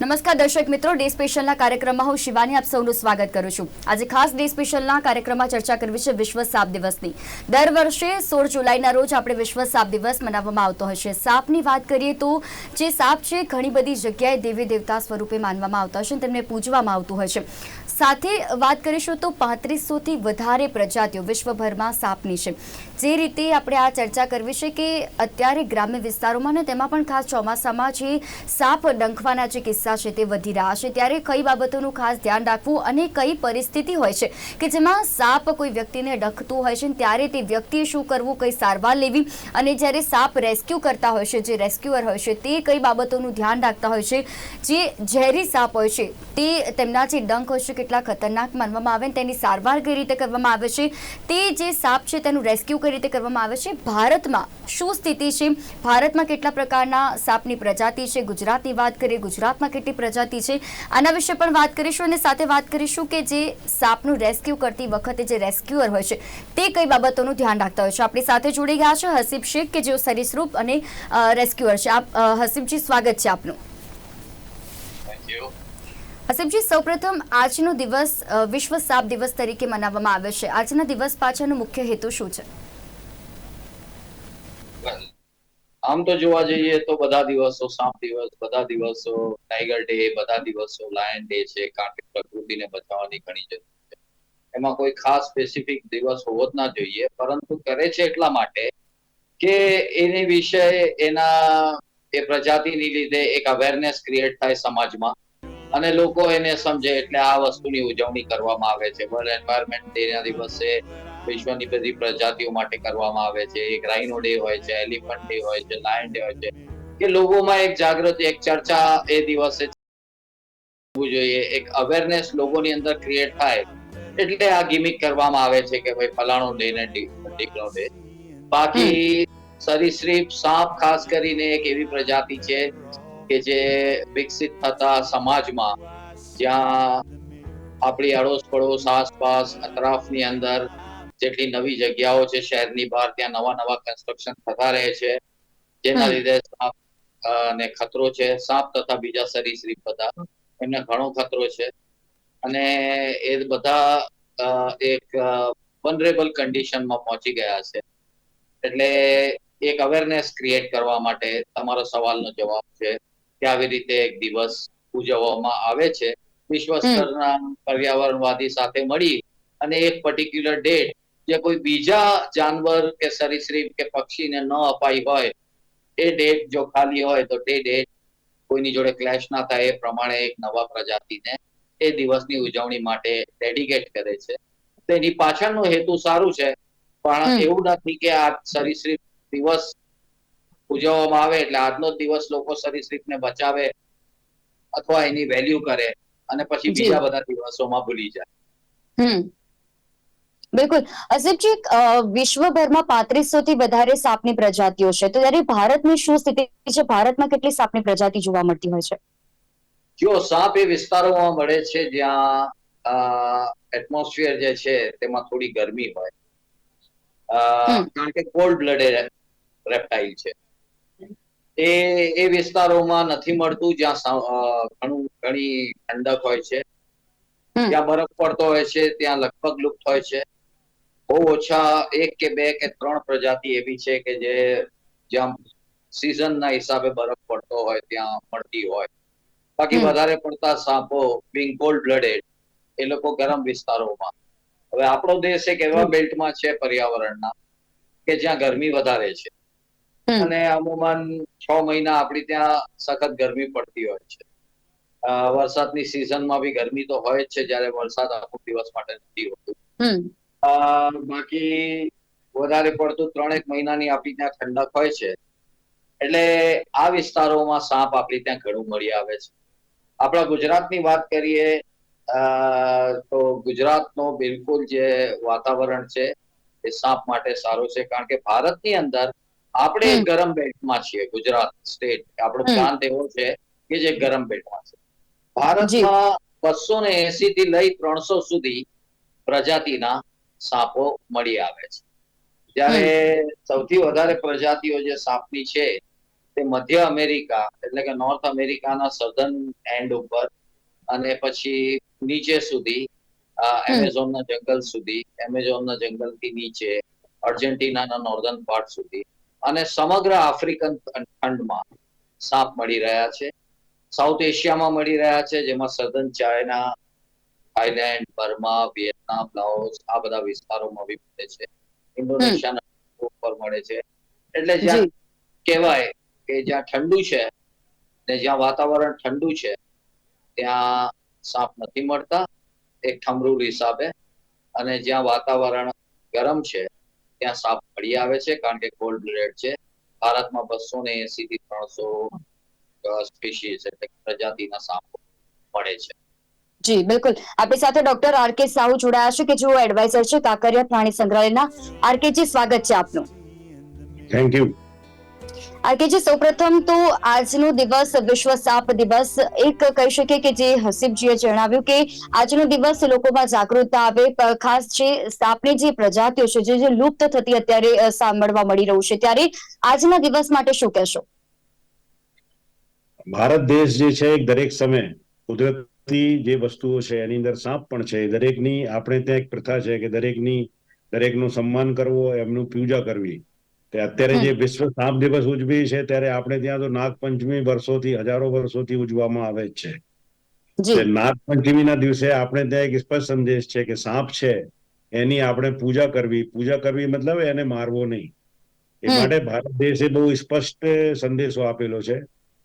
નમસ્કાર દર્શક મિત્રો, ડે સ્પેશિયલના કાર્યક્રમમાં હું શિવાની આપ સૌનું સ્વાગત કરું છું. આજે ખાસ ડે સ્પેશિયલના કાર્યક્રમમાં ચર્ચા કરવી છે વિશ્વ સાપ દિવસની. દર વર્ષે સોળ જુલાઈના રોજ આપણે વિશ્વ સાપ દિવસ મનાવવામાં આવતો હશે સાપની વાત કરીએ તો જે સાપ છે, ઘણી બધી જગ્યાએ દેવી દેવતા સ્વરૂપે માનવામાં આવતા હશે તેમને પૂજવામાં આવતું હશે સાથે વાત કરીશું તો પાંત્રીસોથી વધારે પ્રજાતિઓ વિશ્વભરમાં સાપની છે. જે રીતે આપણે આ ચર્ચા કરવી છે કે અત્યારે ગ્રામ્ય વિસ્તારોમાં ને તેમાં પણ ખાસ ચોમાસામાં જે સાપ ડંખવાના જે કિસ્સા છે તે વધી રહ્યા છે. ત્યારે કઈ બાબતોનું ખાસ ધ્યાન રાખવું અને કઈ પરિસ્થિતિ હોય છે કે જેમાં સાપ કોઈ વ્યક્તિને ડખતું હોય છે ત્યારે તે વ્યક્તિએ શું કરવું, કઈ સારવાર લેવી અને જ્યારે સાપ રેસ્ક્યુ કરતા હોય છે, જે રેસ્ક્યુઅર હોય છે તે કઈ બાબતોનું ધ્યાન રાખતા હોય છે? જે ઝેરી સાપ હોય છે તે તેમના જે ડંખ હોય છે કેટલા ખતરનાક માનવામાં આવે તેની સારવાર કઈ રીતે કરવામાં આવે છે? તે જે સાપ છે તેનું રેસ્ક્યુ કઈ રીતે કરવામાં આવે છે. ભારતમાં શું સ્થિતિ છે? ભારતમાં કેટલા પ્રકારના સાપની પ્રજાતિ છે? ગુજરાતની વાત કરીએ ગુજરાતમાં કેટલી પ્રજાતિ છે? આના વિશે પણ વાત કરીશું અને સાથે વાત કરીશું કે જે સાપનું રેસ્ક્યુ કરતી વખતે જે રેસ્ક્યુઅર હોય છે તે કઈ બાબતોનું ધ્યાન રાખતા હોય છે? આપણી સાથે જોડી ગયા છે હસીબ શેખ કે જેઓ સરીસૃપ અને રેસ્ક્યુઅર છે. આપ હસીબજી સ્વાગત છે આપનું. હસીબજી સૌપ્રથમ આજનો દિવસ વિશ્વ સાપ દિવસ તરીકે મનાવવામાં આવે છે. આજના દિવસ પાછળનો મુખ્ય હેતુ શું છે? આમ તો જોવા જઈએ તો બધા દિવસો સાપ દિવસ, બધા દિવસો ટાઈગર ડે, બધા દિવસો લાયન ડે છે કારણ કે પ્રકૃતિને બચાવવાની ઘણી જરૂર છે. એમાં કોઈ ખાસ સ્પેસિફિક દિવસ હોવો જ ના જોઈએ, પરંતુ કરે છે એટલા માટે કે એની વિશે એના, એ પ્રજાતિની લીધે એક અવેરનેસ ક્રિએટ થાય સમાજમાં. અને લોકો એને સમજે એટલે આ વસ્તુની ઉજવણી કરવામાં આવે છે. વર્લ્ડ એન્વાયરમેન્ટ ડે ના દિવસે વિશ્વની બધી પ્રજાતિઓ માટે કરવામાં આવે છે. એક રાઇનો ડે હોય છે એલિફન્ટ ડે હોય છે લાયન ડે હોય છે. કે લોકોમાં એક જાગૃતિ, એક ચર્ચા એ દિવસે જોઈએ. એક અવેરનેસ લોકોની અંદર ક્રિએટ થાય. એટલે આ ગિમિક કરવામાં આવે છે કે ભાઈ ફલાણો ડે ને ડીકલો ડે બાકી સરીસૃપ સાપ ખાસ કરીને એક એવી પ્રજાતિ છે કે જે વિકસિત થતા સમાજમાં જ્યાં આપણી અડોશ પડોશ આસપાસ, અતરાફની અંદર જેટલી નવી જગ્યાઓ છે શહેરની બહાર ત્યાં નવા નવા કન્સ્ટ્રક્શન થતા રહે છે. જેના લીધે સાપ ને ખતરો છે સાપ તથા બીજા સરીસૃપ બધા. એમને ઘણો ખતરો છે. અને એ બધા એક વનરેબલ કન્ડિશનમાં પહોંચી ગયા છે. એટલે એક અવેરનેસ ક્રિએટ કરવા માટે તમારો સવાલનો જવાબ છે કે આવી રીતે એક દિવસ ઉજવવામાં આવે છે. વિશ્વ સ્તરના પર્યાવરણવાદી સાથે મળી અને એક પર્ટિક્યુલર ડેટ જે કોઈ બીજા જાનવર કે સરીસૃપ કે પક્ષીને ન અપાઈ હોય એ ડેટ જો ખાલી હોય તો તે ડેટ કોઈની જોડે ક્લેશ ના થાય એ પ્રમાણે એક નવા પ્રજાતિને એ દિવસની ઉજવણી માટે ડેડિકેટ કરે છે. તેની પાછળનો હેતુ સારું છે પણ એવું નથી કે આ સરીસૃપ દિવસ ઉજવવામાં આવે એટલે આજનો દિવસ લોકો સરીસૃપને બચાવે અથવા એની વેલ્યુ કરે અને પછી બીજા બધા દિવસોમાં ભૂલી જાય. હમ. બિલકુલ. અસીબજી અ, વિશ્વભરમાં પાંત્રીસો થી વધારે સાપની પ્રજાતિઓ છે. તો ત્યારે ભારતની શું સ્થિતિ છે? ભારતમાં કેટલી સાપની પ્રજાતિ જોવા મળતી હોય છે? જો સાપ એ વિસ્તારોમાં મળે છે જ્યાં એટમોસ્ફિયર જે છે તેમાં થોડી ગરમી હોય. કારણ કે કોલ્ડ બ્લડે રેપ્ટાઇલ છે. એ એ વિસ્તારોમાં નથી મળતું જ્યાં ઘણું ઘણી ઠંડક હોય છે. જ્યાં બરફ પડતો હોય છે ત્યાં લગભગ લુપ્ત હોય છે. બહુ ઓછા એક કે બે કે ત્રણ પ્રજાતિ એવી છે કે જે જ્યાં સિઝનના હિસાબે બરફ પડતો હોય ત્યાં મળતી હોય. બાકી વધારે પડતા સાપો બિંગ કોલ્ડ બ્લડેડ એ લોકો ગરમ વિસ્તારોમાં. હવે આપણો દેશ એક એવા બેલ્ટમાં છે પર્યાવરણના કે જ્યાં ગરમી વધારે છે. અને અમુમન છ મહિના આપણી ત્યાં સખત ગરમી પડતી હોય છે. વરસાદની સિઝનમાં બી ગરમી તો હોય જ છે જ્યારે વરસાદ આખો દિવસ માટે નથી હોતું. બાકી વધારે પડતું ત્રણેક મહિનાની આપણી ત્યાં ઠંડક હોય છે. એટલે આ વિસ્તારોમાં સાપ આપણી ત્યાં ઘણું મળી આવે છે. આપણા ગુજરાતની વાત કરીએ તો ગુજરાતનો બિલકુલ જે વાતાવરણ છે એ સાપ માટે સારું છે. કારણ કે ભારતની અંદર આપણે. ગરમ બેલ્ટમાં છીએ ગુજરાત સ્ટેટ. આપણો પ્રાંત એવો છે કે જે ગરમ બેલ્ટમાં છે. ભારતમાં બસો ને એસી થી લઈ ત્રણસો સુધી પ્રજાતિના સાપો મળી આવે છે. જ્યારે સૌથી વધારે પ્રજાતિઓ જે સાપની છે તે મધ્ય અમેરિકા એટલે કે નોર્થ અમેરિકાના સધર્ન એન્ડ ઉપર અને પછી નીચે સુધી એમેઝોનના જંગલ સુધી એમેઝોનના જંગલથી નીચે અર્જેન્ટિનાના નોર્ધન પાર્ટ સુધી અને સમગ્ર આફ્રિકન ખંડમાં સાપ મળી રહ્યા છે. સાઉથ એશિયામાં મળી રહ્યા છે જેમાં southern China Thailand Burma Vietnam Laos આ બધા વિસ્તારોમાં બી મળે છે. ઇન્ડોનેશિયાના ઉપર મળે છે. એટલે જ્યાં કહેવાય કે જ્યાં ઠંડુ છે ને જ્યાં વાતાવરણ ઠંડુ છે ત્યાં સાપ નથી મળતા. એક ઠમરૂલ હિસાબે. અને જ્યાં વાતાવરણ ગરમ છે ત્યાં સાપ મળી આવે છે કારણ કે કોલ્ડ બ્લડ છે. ભારતમાં બસો ને એસી થી ત્રણસો સ્પીસીસ એટલે પ્રજાતિના સાપો મળે છે. જી બિલકુલ. આપણી સાથે ડોક્ટર આર કે સાહુ જોડાયા છે કે જેઓ એડવાઇઝર છે કાંકરિયા પ્રાણી સંગ્રહાલયના. આરકેજી સ્વાગત છે આપનું. થેન્ક યુ આરકેજી સૌપ્રથમ તો આજનો દિવસ વિશ્વ સાપ દિવસ એક કહી શકીએ કે જે હસીબજીએ જણાવ્યું કે આજનો દિવસ લોકોમાં જાગૃતતા આવે ખાસ જે સાપની જે પ્રજાતિઓ છે જે જે લુપ્ત થતી અત્યારે સાંભળવા મળી રહ્યું છે. ત્યારે આજના દિવસ માટે શું કહેશો? ભારત દેશ જે છે એક દરેક સમય કુદરતી જે વસ્તુઓ છે એની અંદર સાપ પણ છે. દરેકની આપણે ત્યાં એક પ્રથા છે કે દરેકની દરેકનું સન્માન કરવો એમનું પૂજા કરવી. તે અત્યારે જે વિશ્વ સાપ દિવસ ઉજવી છે ત્યારે આપણે ત્યાં તો નાગપંચમી વર્ષોથી હજારો વર્ષોથી ઉજવવામાં આવે છે. નાગપંચમીના દિવસે આપણે ત્યાં એક સ્પષ્ટ સંદેશ છે કે સાપ છે એની આપણે પૂજા કરવી. પૂજા કરવી મતલબ એને મારવો નહીં. એ માટે ભારત દેશે બહુ સ્પષ્ટ સંદેશો આપેલો છે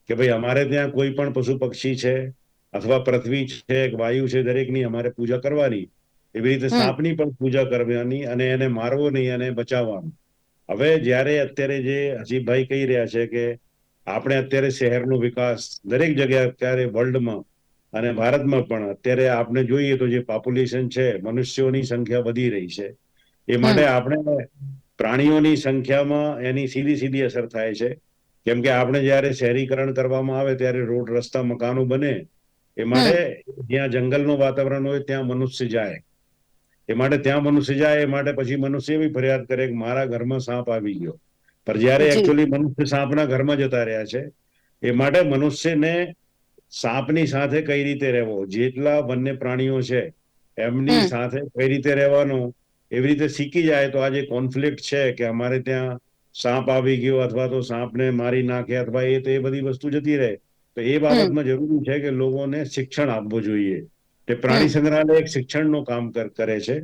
કે ભાઈ અમારે ત્યાં કોઈ પણ પશુ પક્ષી છે અથવા પૃથ્વી છે એક વાયુ છે દરેકની અમારે પૂજા કરવાની. એવી રીતે સાપની પણ પૂજા કરવાની અને એને મારવો નહીં અને બચાવવાનું. હવે જ્યારે અત્યારે જે હસીબભાઈ કહી રહ્યા છે કે આપણે અત્યારે શહેરનો વિકાસ દરેક જગ્યાએ અત્યારે વર્લ્ડમાં અને ભારતમાં પણ અત્યારે આપણે જોઈએ તો જે પોપ્યુલેશન છે મનુષ્યોની સંખ્યા વધી રહી છે. એ માટે આપણે પ્રાણીઓની સંખ્યામાં એની સીધી સીધી અસર થાય છે. કેમ કે આપણે જ્યારે શહેરીકરણ કરવામાં આવે ત્યારે રોડ રસ્તા મકાનો બને એ માટે જ્યાં જંગલનું વાતાવરણ હોય ત્યાં મનુષ્ય જાય. એ માટે ત્યાં મનુષ્ય જાય એ માટે પછી મનુષ્ય એવી ફરિયાદ કરે કે મારા ઘરમાં સાપ આવી ગયો. પણ જયારે એકચુઅલી એકચ્યુઅલી મનુષ્ય સાપના ઘરમાં જતા રહ્યા છે એ માટે મનુષ્યને સાપની સાથે કઈ રીતે રહેવો? જેટલા વન્ય પ્રાણીઓ છે એમની સાથે કઈ રીતે રહેવાનું? એવી રીતે શીખી જાય તો આ જે કોન્ફ્લિક્ટ છે કે અમારે ત્યાં સાપ આવી ગયો અથવા તો સાપને મારી નાખે અથવા એ તો એ બધી વસ્તુ જતી રહે. તો એ બાબતમાં જરૂરી છે કે લોકોને શિક્ષણ આપવું જોઈએ. તે પ્રાણી સંગ્રહાલય એક શિક્ષણનું કામ કરે છે.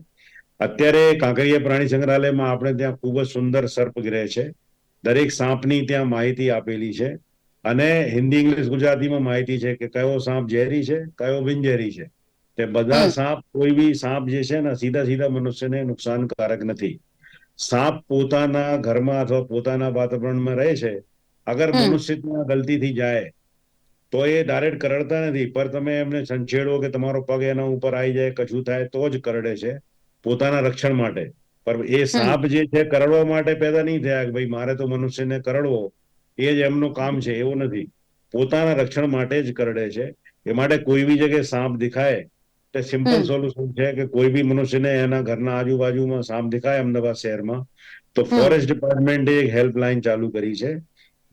અત્યારે કાંકરિયા પ્રાણી સંગ્રહાલયમાં આપણે ત્યાં ખૂબ જ સુંદર સર્પગ્રહ છે. દરેક સાપની ત્યાં માહિતી આપેલી છે. અને હિન્દી ઇંગ્લિશ ગુજરાતીમાં માહિતી છે કે કયો સાપ ઝેરી છે કયો બિનઝેરી છે. તે બધા સાપ કોઈ બી સાપ જે છે ને સીધા સીધા મનુષ્યને નુકસાનકારક નથી. સાપ પોતાના ઘરમાં અથવા પોતાના વાતાવરણમાં રહે છે. અગર મનુષ્ય ત્યાં ગલતીથી જાય તો એ ડાયરેક્ટ કરડતા નથી પર તમે એમને સંછેડો કે તમારો પગ એના ઉપર આવી જાય કશું થાય તો જ કરડે છે પોતાના રક્ષણ માટે. પણ એ સાપ જે છે કરડવા માટે પેદા નહીં થયા કે ભાઈ મારે તો મનુષ્યને કરડવો એ જ એમનું કામ છે એવું નથી. પોતાના રક્ષણ માટે જ કરડે છે. એ માટે કોઈ બી જગ્યાએ સાપ દેખાય તે સિમ્પલ. સોલ્યુશન છે કે કોઈ બી મનુષ્યને એના ઘરના આજુબાજુમાં સાપ દેખાય અમદાવાદ શહેરમાં. તો. ફોરેસ્ટ ડિપાર્ટમેન્ટે એક હેલ્પલાઇન ચાલુ કરી છે.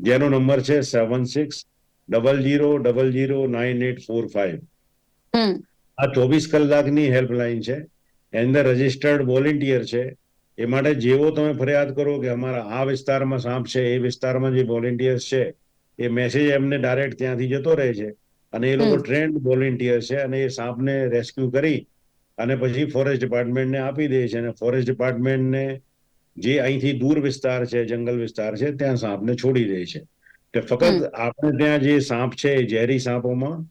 જેનો નંબર છે seven six double zero double zero nine eight four five આ ચોવીસ કલાકની હેલ્પલાઇન છે. અંદર રજિસ્ટર્ડ વોલેન્ટિયર છે. એ માટે જેવો તમે ફરિયાદ કરો કે અમારા આ વિસ્તારમાં સાંપ છે એ વિસ્તારમાં જે વોલેન્ટિયર્સ છે એ મેસેજ એમને ડાયરેક્ટ ત્યાંથી જતો રહે છે. અને એ લોકો ટ્રેન્ડ વોલેન્ટિયર છે અને એ સાપને રેસ્ક્યુ કરી અને પછી ફોરેસ્ટ ડિપાર્ટમેન્ટને આપી દે છે. અને ફોરેસ્ટ ડિપાર્ટમેન્ટને જે અહીંથી દૂર વિસ્તાર છે જંગલ વિસ્તાર છે ત્યાં સાંપને છોડી દે છે. કે ફક્ત આપણે ત્યાં જે સાપ છે ઝેરી સાપોમાં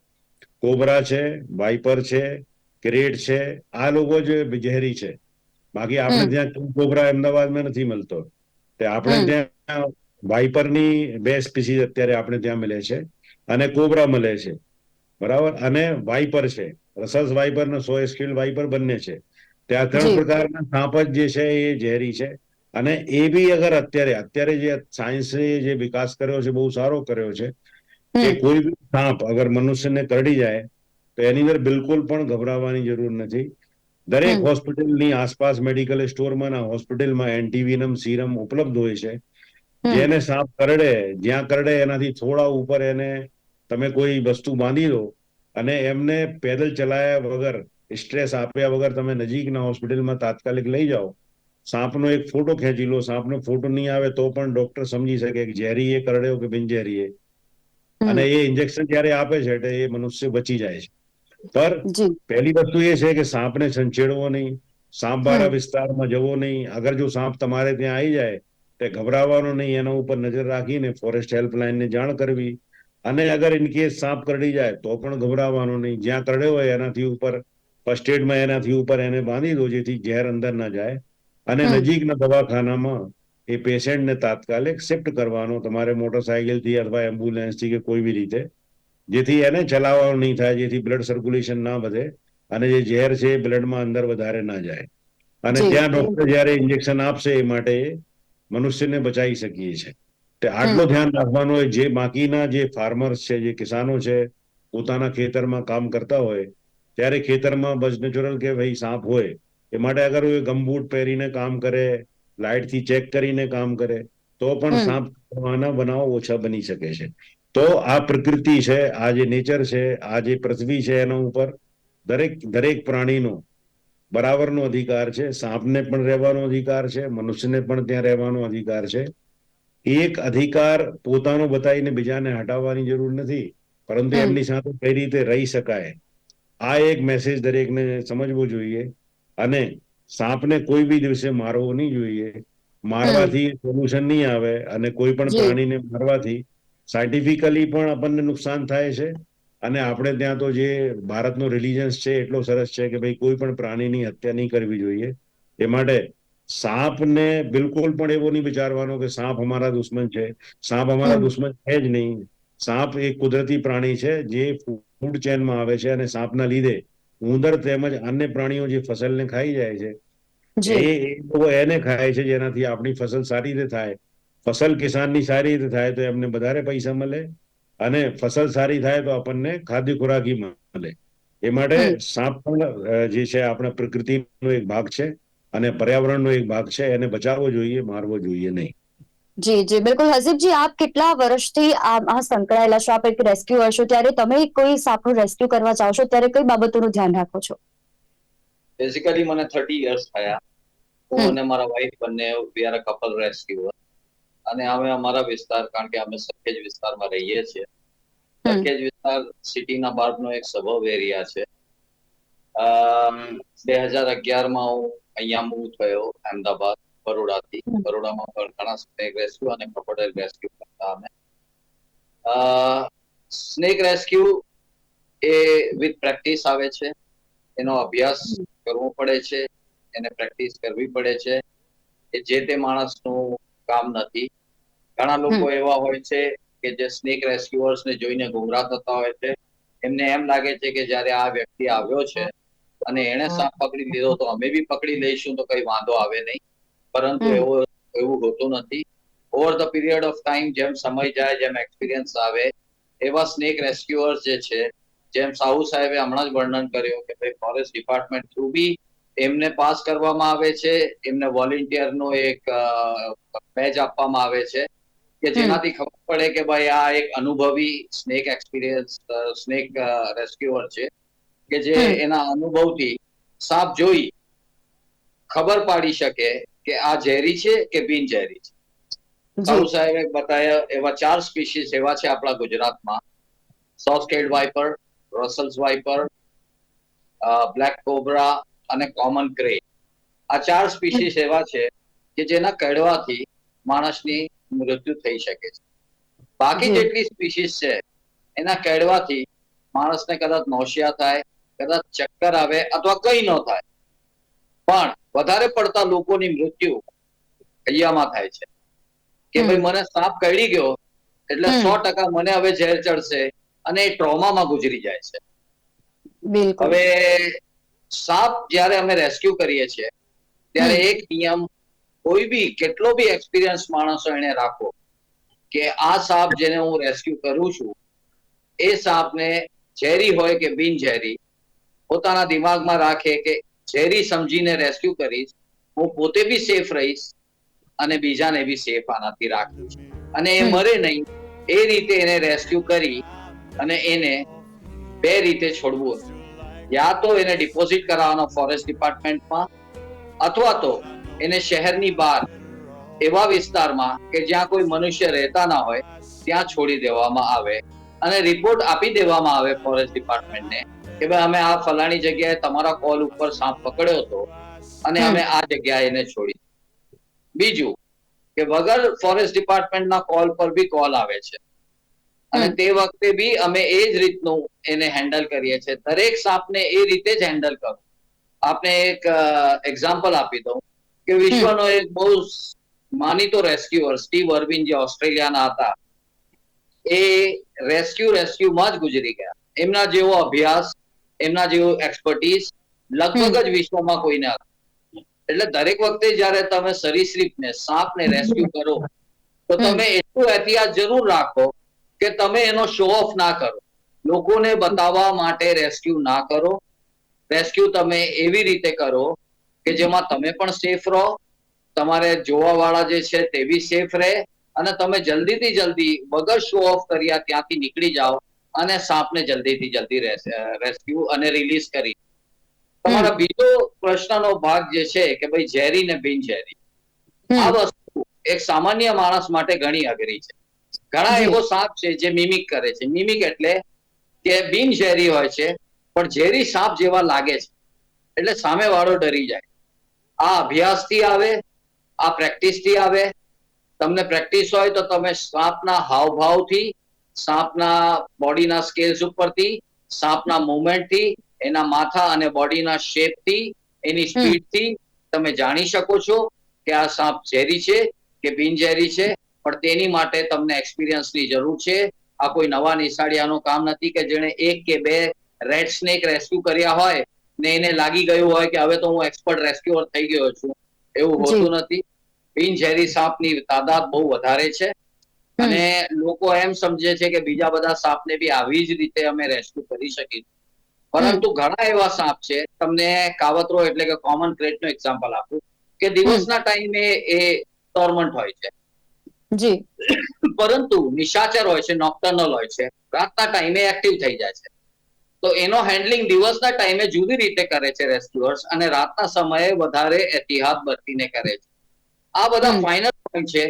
કોબરા છે વાઇપર છે ક્રેટ છે આ લોકો જ ઝેરી છે. બાકી આપણે ત્યાં કોબરા અમદાવાદમાં નથી મળતો. તે આપણે ત્યાં વાઇપરની બે સ્પીસીસ અત્યારે આપણે ત્યાં મળે છે અને કોબરા મળે છે. બરાબર? અને વાઇપર છે. રસસ વાઇપર અને સો સ્કિલ વાઇપર બંને છે. ત્યાં ત્રણ પ્રકારના સાપ જ જે છે એ ઝેરી છે. અને એ બી અગર અત્યારે અત્યારે જે સાયન્સે જે વિકાસ કર્યો છે બહુ સારો કર્યો છે કે કોઈ બી સાપ અગર મનુષ્યને કરડી જાય તો એની અંદર બિલકુલ પણ ગભરાવાની જરૂર નથી. દરેક. હોસ્પિટલની આસપાસ મેડિકલ સ્ટોરમાં ના હોસ્પિટલમાં એન્ટીવિનમ સીરમ ઉપલબ્ધ હોય છે. જેને સાપ કરડે જ્યાં કરડે એનાથી થોડા ઉપર એને તમે કોઈ વસ્તુ બાંધી દો અને એમને પેદલ ચલાયા વગર સ્ટ્રેસ આપ્યા વગર તમે નજીકના હોસ્પિટલમાં તાત્કાલિક લઈ જાઓ સાપનો એક ફોટો ખેંચી લો સાપનો ફોટો નહીં આવે તો પણ ડોક્ટર સમજી શકે કે ઝેરી એ કરડ્યો કે બિનઝેરી એ અને એ ઇન્જેક્શન જ્યારે આપે છે એટલે એ મનુષ્ય બચી જાય છે. પર પહેલી વસ્તુ એ છે કે સાપને સંછેડવો નહીં સાપ વાળા વિસ્તારમાં જવો નહીં. અગર જો સાપ તમારે ત્યાં આવી જાય તે ગભરાવાનો નહીં એના ઉપર નજર રાખીને ફોરેસ્ટ હેલ્પલાઇનને જાણ કરવી. અને અગર ઇન કેસ સાપ કરડી જાય તો પણ ગભરાવાનો નહીં. જ્યાં કરડ્યો હોય એનાથી ઉપર ફર્સ્ટ એડમાં એનાથી ઉપર એને બાંધી દો જેથી ઝેર અંદર ના જાય. અને નજીકના દવાખાનામાં એ પેશન્ટને તાત્કાલિક શિફ્ટ કરવાનો તમારે મોટરસાયકલથી અથવા એમ્બ્યુલન્સથી કે કોઈ બી રીતે જેથી એને ચલાવવાનું નહીં થાય જેથી બ્લડ સર્ક્યુલેશન ના વધે અને જે ઝેર છે એ બ્લડમાં અંદર વધારે ના જાય. અને ત્યાં ડોક્ટર જ્યારે ઇન્જેક્શન આપશે એ માટે મનુષ્યને બચાવી શકીએ છે તે આટલું ધ્યાન રાખવાનું હોય જે બાકીના જે ફાર્મર્સ છે જે કિસાનો છે પોતાના ખેતરમાં કામ કરતા હોય ત્યારે ખેતરમાં બસ નેચરલ કે ભાઈ સાપ હોય એ માટે અગર એ ગમબૂટ પહેરીને કામ કરે લાઇટથી ચેક કરીને કામ કરે તો પણ સાપ કરવાના બનાવો ઓછા બની શકે છે. તો આ પ્રકૃતિ છે આ જે નેચર છે આ જે પૃથ્વી છે એના ઉપર દરેક દરેક પ્રાણીનો બરાબરનો અધિકાર છે સાપને પણ રહેવાનો અધિકાર છે મનુષ્યને પણ ત્યાં રહેવાનો અધિકાર છે. એક અધિકાર પોતાનો બતાવીને બીજાને હટાવવાની જરૂર નથી પરંતુ એમની સાથે કઈ રીતે રહી શકાય? આ એક મેસેજ દરેકને સમજવો જોઈએ. અને સાપને કોઈ બી દિવસે મારવો નહીં જોઈએ. મારવાથી સોલ્યુશન નહીં આવે અને કોઈ પણ પ્રાણીને મારવાથી સાયન્ટિફિકલી પણ આપણને નુકસાન થાય છે. અને આપણે ત્યાં તો જે ભારતનો રિલિજન્સ છે એટલો સરસ છે કે ભાઈ કોઈ પણ પ્રાણીની હત્યા નહીં કરવી જોઈએ. એ માટે સાપને બિલકુલ પણ એવો નહીં વિચારવાનો કે સાપ અમારા દુશ્મન છે. સાપ અમારા દુશ્મન છે જ નહીં. સાપ એક કુદરતી પ્રાણી છે જે ફૂડ ચેનમાં આવે છે અને સાપના લીધે ઉંદર તેમજ અન્ય પ્રાણીઓ જે ફસલને ખાઈ જાય છે એ લોકો એને ખાય છે જેનાથી આપણી ફસલ સારી રીતે થાય. ફસલ કિસાનની સારી રીતે થાય તો એમને વધારે પૈસા મળે અને ફસલ સારી થાય તો આપણને ખાદ્ય ખોરાકી મળે. એ માટે સાપ પણ જે છે આપણા પ્રકૃતિનો એક ભાગ છે અને પર્યાવરણનો એક ભાગ છે એને બચાવવો જોઈએ મારવો જોઈએ નહીં. જી જી બિલકુલ. હસીબજી આપ કેટલા વર્ષથી આ સંકળાયેલા છો? આપ એક રેસ્ક્યુઅર છો ત્યારે તમે કોઈ સાપનું રેસ્ક્યુ કરવા જાઓ છો? ત્યારે કઈ બાબતોનું ધ્યાન રાખો છો? બેઝિકલી મને થર્ટી યર્સ થયા. હું અને મારા વાઈફ બંને વી આર કપલ રેસ્ક્યુઅર અને અમે અમારા વિસ્તાર કારણ કે અમે સખેજ વિસ્તારમાં રહીએ છીએ. સખેજ વિસ્તાર સિટીના બહારનો એક સબબ એરિયા છે. બે હજાર અગિયારમાં હું અહીંયા મૂવ થયો અમદાવાદ. બરોડાથી. બરોડામાં પણ ઘણા સ્નેક રેસ્ક્યુ અને ક્રોકોડાઇલ રેસ્ક્યુ કરતા અમે. સ્નેક રેસ્ક્યુ એ વિથ પ્રેક્ટિસ આવે છે. એનો અભ્યાસ કરવો પડે છે. એને પ્રેક્ટિસ કરવી પડે છે. એ જે તે માણસનું કામ નથી. ઘણા લોકો એવા હોય છે કે જે સ્નેક રેસ્ક્યુઅર્સ ને જોઈને ગુમરાહ થતા હોય છે. એમને એમ લાગે છે કે જ્યારે આ વ્યક્તિ આવ્યો છે અને એણે સાપ પકડી લીધો તો અમે બી પકડી લઈશું તો કઈ વાંધો આવે નહીં. પરંતુ એવો એવું હોતું નથી. Over the period of time જેમ સમય જાય જેમ એક્સપિરિયન્સ આવે એવા સ્નેક રેસ્ક્યુઅર્સ જે છે જેમ સાહુ સાહેબે હમણાં જ વર્ણન કર્યું કે ભાઈ ફોરેસ્ટ ડિપાર્ટમેન્ટ થ્રુ બી એમને પાસ કરવામાં આવે છે. એમને વોલેન્ટિયરનો એક બેચ આપવામાં આવે છે. કે જેનાથી ખબર પડે કે ભાઈ આ એક અનુભવી સ્નેક એક્સપિરિયન્સ સ્નેક રેસ્ક્યુઅર છે. કે જે. એના અનુભવથી સાપ જોઈ ખબર પાડી શકે કે આ ઝેરી છે કે બિનઝેરી છે? સાહુ સાહેબે બતાવ્યા એવા ચાર સ્પીસીસ એવા છે આપણા ગુજરાતમાં. Saw scaled viper Russell's viper black cobra અને કોમન ક્રે આ ચાર સ્પીસીસ એવા છે કે જેના કડવાથી માણસની મૃત્યુ થઈ શકે છે. બાકી જેટલી સ્પીસીસ છે એના કડવાથી માણસને કદાચ નોશિયા થાય કદાચ ચક્કર આવે અથવા કઈ ન થાય. પણ વધારે પડતા લોકોની મૃત્યુ હૈયામાં થાય છે. કે ભાઈ મને સાપ કરડી ગયો એટલે સો ટકા મને હવે ઝેર ચડશે અને એ ટ્રોમામાં ગુજરી જાય છે. હવે સાપ જ્યારે અમે રેસ્ક્યુ કરીએ છીએ ત્યારે એક નિયમ કોઈ બી કેટલો બી એક્સપિરિયન્સ માણસો એને રાખો કે આ સાપ જેને હું રેસ્ક્યુ કરું છું એ સાપને ઝેરી હોય કે બિન ઝેરી પોતાના દિમાગમાં રાખે કે ઝેરી સમજીને રેસ્ક્યુ કરીશ હું પોતે બી સેફ રહીશ અને બીજાને બી સેફ આનાથી રાખીશ. અને એ મરે નહીં એ રીતે એને રેસ્ક્યુ કરી અને એને બે રીતે છોડવું યા તો એને ડિપોઝિટ કરાવવાનો ફોરેસ્ટ ડિપાર્ટમેન્ટમાં અથવા તો એને શહેરની બહાર એવા વિસ્તારમાં કે જ્યાં કોઈ મનુષ્ય રહેતા ના હોય ત્યાં છોડી દેવામાં આવે અને રિપોર્ટ આપી દેવામાં આવે ફોરેસ્ટ ડિપાર્ટમેન્ટને કે ભાઈ અમે આ ફલાણી જગ્યાએ તમારા કોલ ઉપર સાપ પકડ્યો હતો અને અમે આ જગ્યાએ એને છોડી બીજું કે વગર ફોરેસ્ટ ડિપાર્ટમેન્ટના કોલ પર બી કોલ આવે છે. અને તે વખતે બી અમે એ જ રીતનું એને હેન્ડલ કરીએ છીએ. દરેક સાપને એ રીતે જ હેન્ડલ કરો. આપને એક એક્ઝામ્પલ આપી દઉં કે વિશ્વનો એક બહુ માનીતો રેસ્ક્યુઅર સ્ટીવ અરવિન જે ઓસ્ટ્રેલિયાના હતા એ રેસ્ક્યુ રેસ્ક્યુમાં જ ગુજરી ગયા. એમના જેવો અભ્યાસ એમના જેવું એક્સપર્ટીસ લગભગ જ વિશ્વમાં કોઈને એટલે દરેક વખતે જ્યારે તમે સરીસૃપને સાપને રેસ્ક્યુ કરો તો તમે એટલું એહતિયાત જરૂર રાખો કે તમે એનો શો ઓફ ના કરો. લોકોને બતાવવા માટે રેસ્ક્યુ ના કરો. રેસ્ક્યુ તમે એવી રીતે કરો કે જેમાં તમે પણ સેફ રહો તમારે જોવા વાળા જે છે તે બી સેફ રહે અને તમે જલ્દીથી જલ્દી વગર શો ઓફ કર્યા ત્યાંથી નીકળી જાઓ. અને સાપને જલ્દીથી જલ્દી રેસ્ક્યુ અને રિલીઝ કરી. તમારા બીજો પ્રશ્નનો ભાગ જે છે કે ભાઈ ઝેરી ને બિન ઝેરી આ વસ્તુ એક સામાન્ય માણસ માટે ઘણી અઘરી છે. ઘણા એવો સાપ છે જે મિમિક કરે છે. મિમિક એટલે કે બિન ઝેરી હોય છે પણ ઝેરી સાપ જેવા લાગે છે. એટલે સામે વાળો ડરી જાય. આ અભ્યાસથી આવે આ પ્રેક્ટિસથી આવે. તમને પ્રેક્ટિસ હોય તો તમે સાપના હાવભાવથી સાપના બોડીના સ્કેલ્સ ઉપરથી સાપના મુવમેન્ટથી એના માથા અને બોડીના શેપથી એની સ્પીડથી તમે જાણી શકો છો કે આ સાપ ઝેરી છે કે બિનઝેરી છે પણ તેની માટે તમને એક્સપિરિયન્સની જરૂર છે. આ કોઈ નવા નિશાળિયાનું કામ નથી કે જેણે એક કે બે રેડ સ્નેક રેસ્ક્યુ કર્યા હોય ને એને લાગી ગયું હોય કે હવે તો હું એક્સપર્ટ રેસ્ક્યુઅર થઈ ગયો છું. એવું હોતું નથી. બિનઝેરી સાપની તાદાદ બહુ વધારે છે. અને લોકો એમ સમજે છે કે બીજા બધા સાપને બી આવી જ રીતે અમે રેસ્ક્યુ કરી શકીએ. પરંતુ ઘણા એવા સાપ છે તમને કાવતરો એટલે કે કોમન ક્રેટનું એક્ઝામ્પલ આપું કે દિવસના ટાઈમે એ ટોર્મન્ટ હોય છે. જી. પરંતુ નિશાચર હોય છે નોક્ટર્નલ હોય છે રાતના ટાઈમે એક્ટિવ થઈ જાય છે. તો એનો હેન્ડલિંગ દિવસના ટાઈમે જુદી રીતે કરે છે રેસ્ક્યુઅર્સ અને રાતના સમયે વધારે એહતિયાત બરતીને કરે છે. આ બધા ફાઇનલ પોઈન્ટ છે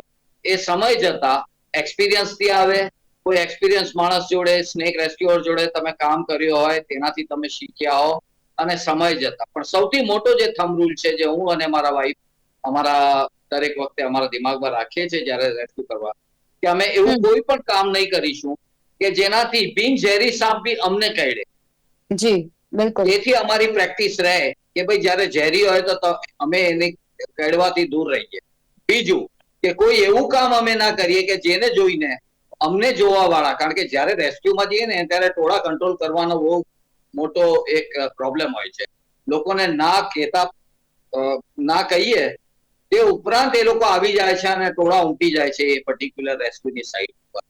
એ સમય જતા એક્સપિરિયન્સથી આવે કોઈ એક્સપિરિયન્સ માણસ જોડે સ્નેક રેસ્ક્યુઅર જોડે તમે કામ કર્યો હોય તેનાથી તમે શીખ્યા હો અને સમય જતા. પણ સૌથી મોટો જે થમ રૂલ છે જે હું અને મારા વાઈફ અમારા દરેક વખતે અમારા દિમાગમાં રાખીએ છીએ જ્યારે રેસ્ક્યુ કરવા કે અમે એવું કોઈ પણ કામ નહીં કરીશું કે જેનાથી બિનઝેરી સાપ બી અમને કહેડે જી બિલકુલ. જેથી અમારી પ્રેક્ટિસ રહે કે ભાઈ જ્યારે ઝેરી હોય તો અમે એને કેડવાથી દૂર રહીએ. બીજું કે કોઈ એવું કામ અમે ના કરીએ કે જેને જોઈને અમને જોવા વાળા કારણ કે જ્યારે રેસ્ક્યુમાં જઈએ ને ત્યારે ટોળા કંટ્રોલ કરવાનો બહુ મોટો એક પ્રોબ્લેમ હોય છે. લોકોને ના કહેતા ના કહીએ તે ઉપરાંત એ લોકો આવી જાય છે અને ટોળા ઉમટી જાય છે એ પર્ટિક્યુલર રેસ્ક્યુની સાઈડ ઉપર.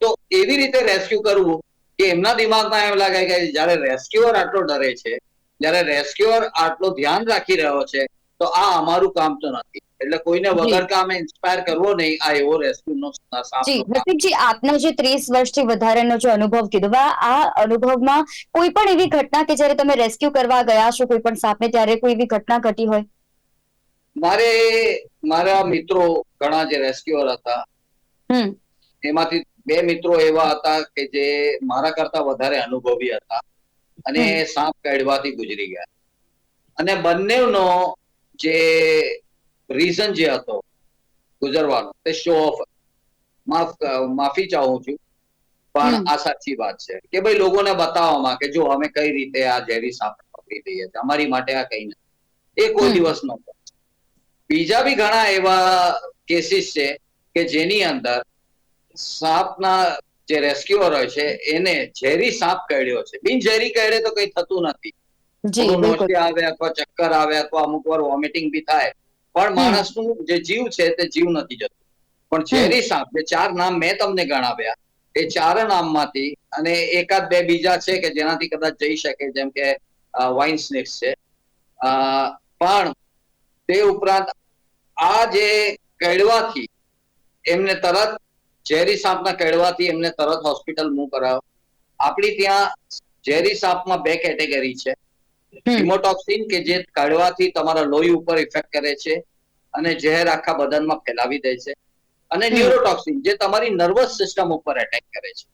તો એવી રીતે રેસ્ક્યુ કરવું કે એમના દિમાગમાં એમ લાગે કે જ્યારે રેસ્ક્યુઅર આટલો ડરે છે જ્યારે રેસ્ક્યુઅર આટલો ધ્યાન રાખી રહ્યો છે તો આ અમારું કામ તો નથી. એટલે કોઈને વગર કામે ઇન્સ્પાયર કરવો નહીં આ એવો રેસ્ક્યુ નો જી રસિકજી આપના જે ત્રીસ વર્ષથી વધારેનો જે અનુભવ કીધો આ અનુભવમાં કોઈ પણ એવી ઘટના કે જ્યારે તમે રેસ્ક્યુ કરવા ગયા છો કોઈ પણ સાપને ત્યારે કોઈ એવી ઘટના ઘટી હોય? મારે મારા મિત્રો ઘણા જે રેસ્ક્યુઅર હતા. હમ. એમાંથી બે મિત્રો એવા હતા કે જે મારા કરતા વધારે અનુભવી હતા અને. સાપ કાઢવાથી ગુજરી ગયા. અને બંનેનો જે રીઝન જે હતો ગુજરવાનો તે શો ઓફ માફ માફી ચાહું છું પણ આ સાચી વાત છે. કે ભાઈ લોકોને બતાવવામાં કે જો અમે કઈ રીતે આ ઝેરી સાપ પકડી દઈએ છીએ અમારી માટે આ કઈ નથી. એ કોઈ દિવસ નો બીજા બી ઘણા એવા કેસીસ છે કે જેની અંદર સાપના જે રેસ્ક્યુઅર હોય છે એને ઝેરી સાપ કહેડ્યો છે. બિન ઝેરી કહેડે તો કઈ થતું નથી. આવે અથવા ચક્કર આવે અથવા અમુક વાર વોમિટિંગ બી થાય. પણ માણસનું જે જીવ છે તે જીવ નથી જતું. પણ ઝેરી સાપ જે ચાર નામ મેં તમને ગણાવ્યા એ ચાર નામમાંથી અને એકાદ બે બીજા છે કે જેનાથી કદાચ જઈ શકે જેમ કે વાઇન સ્નેક્સ છે. પણ તે ઉપરાંત આ જે કડવાથી એમને તરત ઝેરી સાપના કડવાથી એમને તરત હોસ્પિટલ મૂવ કરાયો. આપણી ત્યાં ઝેરી સાપમાં બે કેટેગરી છે. હિમોટોક્સિન કે જે કડવાથી તમારા લોહી ઉપર ઇફેક્ટ કરે છે અને ઝેર આખા બદનમાં ફેલાવી દે છે. અને ન્યુરોટોક્સિન જે તમારી નર્વસ સિસ્ટમ ઉપર એટેક કરે છે.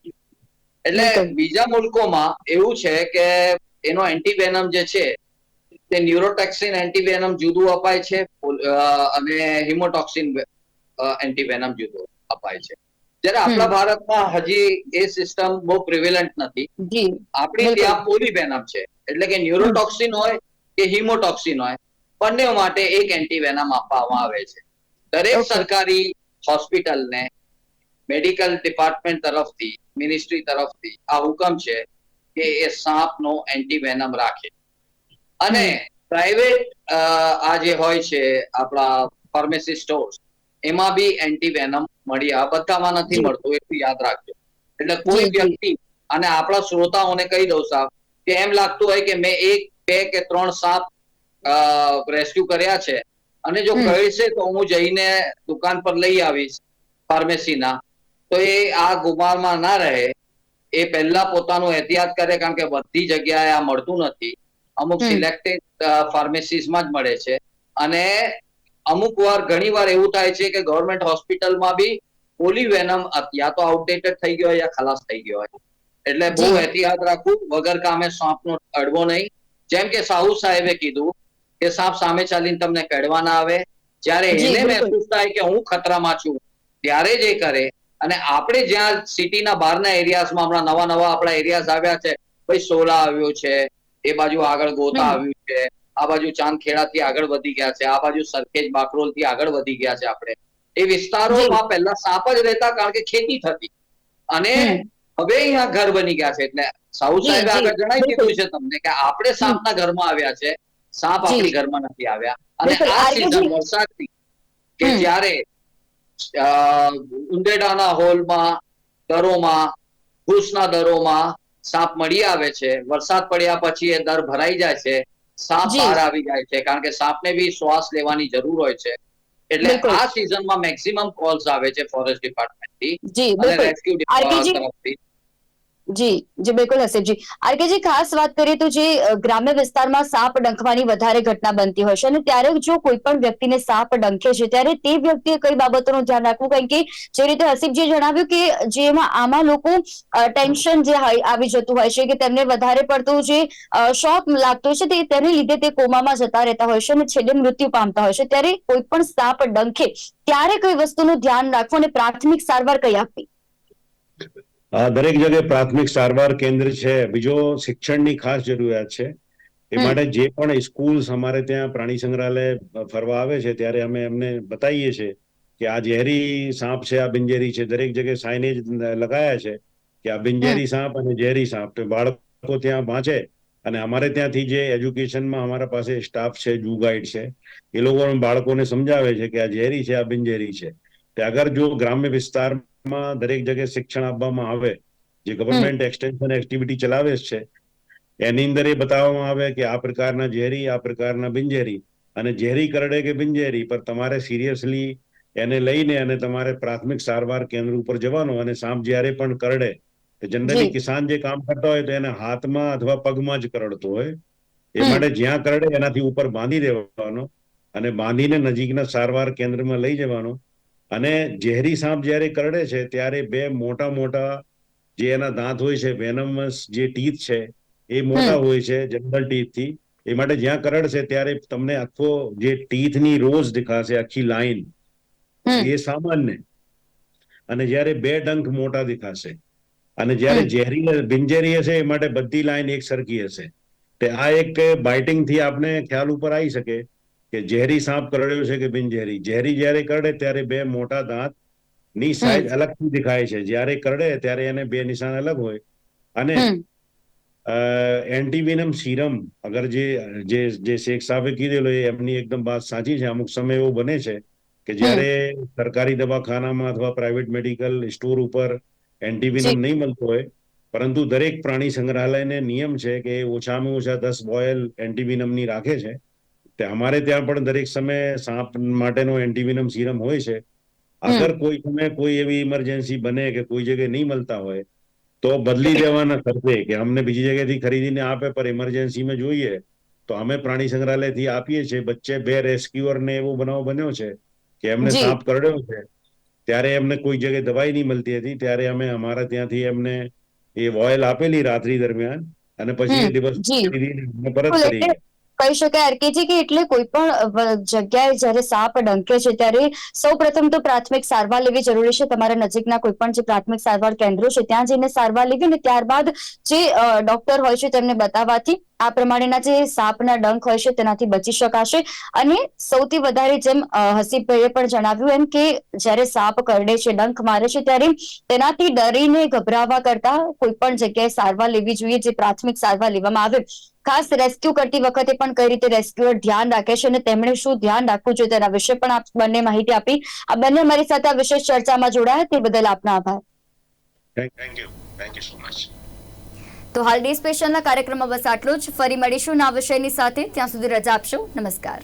એટલે બીજા મુલ્કોમાં એવું છે કે એનો એન્ટીવેનમ જે છે તે ન્યુરોટોક્સિન એન્ટીવેનમ જુદું અપાય છે અને હિમોટોક્સિન એન્ટીવેનમ જુદું અપાય છે. જ્યારે આપણા ભારતમાં હજી એ સિસ્ટમ બહુ પ્રિવેલન્ટ નથી. આપણી. ત્યાં પોલીવેનમ છે. એટલે કે ન્યુરોટોક્સિન હોય કે હિમોટોક્સિન હોય બંને માટે એક એન્ટીવેનમ આપવામાં આવે છે. દરેક સરકારી હોસ્પિટલને મેડિકલ ડિપાર્ટમેન્ટ તરફથી મિનિસ્ટ્રી તરફથી આ હુકમ છે કે એ સાપનો એન્ટીવેનમ રાખે. અને પ્રાઇવેટ આ જે હોય છે આપણા ફાર્મસી સ્ટોર્સ એમાં બી એન્ટીવેનમ મળી. આ બધામાં નથી મળતું એટલું યાદ રાખજો. એટલે કોઈ. વ્યક્તિ અને આપણા શ્રોતાઓને કહી દઉં સાહેબ કે એમ લાગતું હોય કે મેં એક બે કે ત્રણ સાપ રેસ્ક્યુ કર્યા છે. અને જો. કહેશે તો હું જઈને દુકાન પર લઈ આવીશ ફાર્મસીના તો એ આ ગુમારમાં ના રહે. એ પહેલા પોતાનું એહતિયાત કરે કારણ કે બધી જગ્યાએ આ મળતું નથી. અમુક. સિલેક્ટેડ ફાર્મસીસમાં જ મળે છે. અને અમુક વાર ઘણી વાર એવું થાય છે કે ગવર્મેન્ટ હોસ્પિટલમાં બી પોલીવેનમ યા તો આઉટડેટેડ થઈ ગયો હોય યા ખલાસ થઈ ગયો હોય. એટલે બહુ એહતિયાત રાખવું વગર કામે સાપનો અડવો નહીં. જેમ કે સાહુ સાહેબે કીધું કે સાપ સામે ચાલીને તમને કડવા ના આવે. જ્યારે એને મહેસૂસ થાય કે હું ખતરામાં છું ત્યારે જ એ કરે. અને આપણે જ્યાં સિટીના બહારના એરિયાઝમાં હમણાં નવા નવા આપણા એરિયાઝ આવ્યા છે ભાઈ સોલા આવ્યો છે એ બાજુ આગળ ગોતા આવ્યું છે આ બાજુ ચાંદખેડાથી આગળ વધી ગયા છે આ બાજુ સરખેજ બાકરોલથી આગળ વધી ગયા છે આપણે. એ વિસ્તારોમાં પહેલા સાપ જ રહેતા કારણ કે ખેતી થતી. અને. હવે અહીંયા ઘર બની ગયા છે. એટલે સાઉ સાહેબ આગળ જણાવી દીધું છે તમને કે આપણે સાપના ઘરમાં આવ્યા છે. સાપ આપણી ઘરમાં નથી આવ્યા. અને આ. સીઝન વરસાદની કે જ્યારે ઉંદેડાના હોલમાં દરોમાં ઘૂસના દરોમાં સાપ મળી આવે છે. વરસાદ પડ્યા પછી એ દર ભરાઈ જાય છે. સાપ બહાર આવી જાય છે. કારણ કે સાપને બી શ્વાસ લેવાની જરૂર હોય છે. એટલે. આ સિઝનમાં મેક્સિમમ કોલ્સ આવે છે ફોરેસ્ટ ડિપાર્ટમેન્ટથી અને રેસ્ક્યુ ડિપાર્ટમેન્ટ તરફથી. જી જી, બિલકુલ હસીબજી આરકેજી ખાસ વાત કરીએ તો જે ગ્રામ્ય વિસ્તારમાં સાપ ડંખવાની વધારે ઘટના બનતી હોય છે અને ત્યારે જો કોઈ પણ વ્યક્તિને સાપ ડંખે છે, ત્યારે તે વ્યક્તિએ કઈ બાબતોનું ધ્યાન રાખવું? કારણ કે જે રીતે હસીબજીએ જણાવ્યું કે જેમાં આમાં લોકો ટેન્શન જે આવી જતું હોય છે કે તેમને વધારે પડતું જે શોક લાગતો છે તે તેને લીધે તે કોમામાં જતા રહેતા હોય છે અને છેલ્લે મૃત્યુ પામતા હોય છે. ત્યારે કોઈ પણ સાપ ડંખે, ત્યારે કઈ વસ્તુનું ધ્યાન રાખવું અને પ્રાથમિક સારવાર કઈ આપવી? દરેક જગ્યાએ પ્રાથમિક સારવાર કેન્દ્ર છે બીજો શિક્ષણની ખાસ જરૂરિયાત છે. એ માટે જે પણ સ્કૂલ્સ અમારે ત્યાં પ્રાણી સંગ્રહાલય ફરવા આવે છે ત્યારે અમે એમને બતાવીએ છીએ કે આ ઝેરી સાપ છે આ બિનઝેરી છે. દરેક જગ્યાએ સાઇનેજ લગાયા છે કે આ બિનઝેરી સાપ અને ઝેરી સાપ. તો બાળકો ત્યાં વાંચે અને અમારે ત્યાંથી જે એજ્યુકેશનમાં અમારા પાસે સ્ટાફ છે જુ ગાઈડ છે એ લોકો બાળકોને સમજાવે છે કે આ ઝેરી છે આ બિનઝેરી છે. તે અગર જો ગ્રામ્ય વિસ્તારમાં દરેક જગ્યાએ શિક્ષણ આપવામાં આવે જે ગવર્મેન્ટ એક્સટેન્શન એક્ટિવિટી ચલાવે છે એની અંદર એ બતાવવામાં આવે કે આ પ્રકારના ઝેરી આ પ્રકારના બિનઝેરી અને ઝેરી કરડે કે બિનઝેરી પર તમારે સિરિયસલી એને લઈને અને તમારે પ્રાથમિક સારવાર કેન્દ્ર ઉપર જવાનું અને સાપ જ્યારે પણ કરડે જનરલી કિસાન જે કામ કરતા હોય તો એને હાથમાં અથવા પગમાં જ કરડતો હોય. એ માટે જ્યાં કરડે એનાથી ઉપર બાંધી દેવાનો અને બાંધીને નજીકના સારવાર કેન્દ્રમાં લઈ જવાનો. અને ઝેરી સાપ જ્યારે કરડે છે ત્યારે બે મોટા મોટા જે એના દાંત હોય છે વેનમસ જે ટીથ છે એ મોટા હોય છે જનરલ ટીથથી એ માટે જ્યાં કરડશે ત્યારે તમને આખો જે ટીથની રોજ દેખાશે આખી લાઈન એ સામાન્ય. અને જ્યારે બે ડંખ મોટા દેખાશે અને જ્યારે ઝેરી બિનઝેરી હશે એ માટે બધી લાઈન એક સરખી હશે. તે આ એક બાઇટિંગથી આપને ખ્યાલ ઉપર આવી શકે કે ઝેરી સાપ કરડ્યો છે કે બિનઝેરી ઝેરી? જ્યારે કરડે ત્યારે બે મોટા દાંતની સાઈઝ અલગથી દેખાય છે. જ્યારે કરડે ત્યારે એને બે નિશાન અલગ હોય. અને એન્ટીવિનમ સિરમ અગર જે જે જે શેખ સાહેબે કીધેલો એ એમની એકદમ વાત સાચી છે. અમુક સમય એવો બને છે કે જ્યારે સરકારી દવાખાનામાં અથવા પ્રાઇવેટ મેડિકલ સ્ટોર ઉપર એન્ટીવિનમ નહીં મળતો હોય પરંતુ દરેક પ્રાણી સંગ્રહાલયને નિયમ છે કે ઓછામાં ઓછા દસ બોયલ એન્ટીવિનમની રાખે છે. તે અમારે ત્યાં પણ દરેક સમયે સાપ માટેનો એન્ટીવિનમ સિરમ હોય છે. અગર કોઈ સમયે કોઈ એવી ઇમરજન્સી બને કે કોઈ જગ્યાએ નહીં મળતા હોય તો બદલી દેવાના ખર્ચે કે અમને બીજી જગ્યાએથી ખરીદીને આપે પર ઇમરજન્સીમાં જોઈએ તો અમે પ્રાણી સંગ્રહાલયથી આપીએ છીએ. વચ્ચે બે રેસ્ક્યુઅર ને એવો બનાવ બન્યો છે કે એમને સાપ કરડ્યો છે. ત્યારે એમને કોઈ જગ્યાએ દવાઈ નહીં મળતી હતી. ત્યારે અમે અમારા ત્યાંથી એમને એ ઓઇલ આપેલી રાત્રિ દરમિયાન અને પછી દિવસ પરત કરી કહી શકાય આરકેજી કે એટલે કોઈ પણ જગ્યાએ જ્યારે સાપ ડંકે છે ત્યારે સૌ પ્રથમ તો પ્રાથમિક સારવાર લેવી જરૂરી છે. તમારા નજીકના કોઈ પણ જે પ્રાથમિક સારવાર કેન્દ્રો છે, ત્યાં જઈને સારવાર લેવી અને ત્યારબાદ જે ડોક્ટર હોય છે તેમને બતાવવાથી આ પ્રમાણેના જે સાપના ડંખ હોય છે તેનાથી બચી શકાશે. અને સૌથી વધારે જેમ હસીબભાઈએ પણ જણાવ્યું એમ કે જ્યારે સાપ કરડે છે, ડંખ મારે છે ત્યારે તેનાથી ડરીને ગભરાવા કરતા કોઈ પણ જગ્યાએ સારવાર લેવી જોઈએ, જે પ્રાથમિક સારવાર લેવામાં આવે. ખાસ રેસ્ક્યુ કરતી વખતે પણ કઈ રીતે રેસ્ક્યુઅર ધ્યાન રાખે છે અને તેમણે શું ધ્યાન રાખવું જોઈએ તેના વિશે પણ આપ બંને માહિતી આપી. આ બંને મારી સાથે આ વિશેષ ચર્ચામાં જોડાયા તે બદલ આપનો આભાર. Thank you thank you so much તો હાલ ડે સ્પેશિયલના કાર્યક્રમમાં બસ આટલું જ. ફરી મળીશું ના વિષયની સાથે. ત્યાં સુધી રજા આપશો. નમસ્કાર.